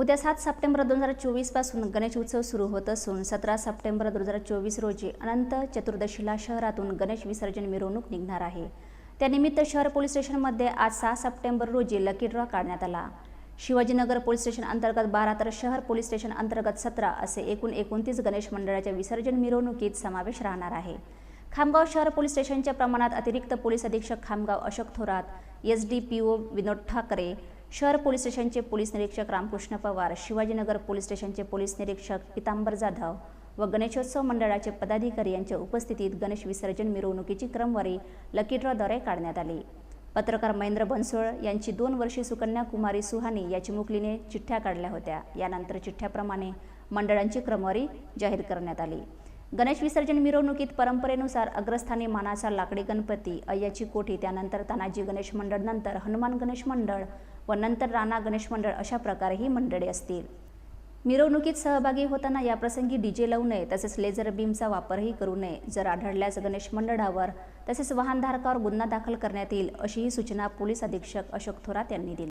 उद्या सात सप्टेंबर दोन हजार चोवीसपासून गणेश उत्सव सुरू होत असून सतरा सप्टेंबर दोन हजार चोवीस रोजी अनंत चतुर्दशीला शहरातून गणेश विसर्जन मिरवणूक निघणार आहे. त्यानिमित्त शहर पोलीस स्टेशनमध्ये आज सहा सप्टेंबर रोजी लकी ड्रॉ काढण्यात आला. शिवाजीनगर पोलीस स्टेशन अंतर्गत बारा तर शहर पोलीस स्टेशन अंतर्गत सतरा असे एकूण एकोणतीस गणेश मंडळाच्या विसर्जन मिरवणुकीत समावेश राहणार आहे. खामगाव शहर पोलीस स्टेशनच्या प्रमाणात अतिरिक्त पोलीस अधीक्षक Khamgaon Ashok Thorat S D P O Vinod Thackeray शहर पोलीस स्टेशनचे पोलीस निरीक्षक रामकृष्ण पवार शिवाजीनगर पोलीस स्टेशनचे पोलीस निरीक्षक पितांबर जाधव व गणेशोत्सव मंडळाचे पदाधिकारी यांच्या उपस्थितीत गणेश विसर्जन मिरवणुकीची क्रमवारी लकी ड्रॉद्वारे काढण्यात आली. पत्रकार महेंद्र बनसोळ यांची दोन वर्षी सुकन्या कुमारी सुहानी या चिमुकलीने चिठ्ठ्या काढल्या होत्या. यानंतर चिठ्ठ्याप्रमाणे मंडळांची क्रमवारी जाहीर करण्यात आली. गणेश विसर्जन मिरवणुकीत परंपरेनुसार अग्रस्थानी मानाचा लाकडी गणपती अय्याची कोठी त्यानंतर तानाजी गणेश मंडळ नंतर हनुमान गणेश मंडळ व नंतर राणा गणेश मंडळ अशा प्रकारे ही मंडळे असतील. मिरवणुकीत सहभागी होताना याप्रसंगी डीजे लावू नये तसेच लेझर बीमचा वापरही करू नये. जर आढळल्यास गणेश मंडळावर तसेच वाहनधारकावर गुन्हा दाखल करण्यात येईल अशीही सूचना पोलीस अधीक्षक अशोक थोरात यांनी दिली.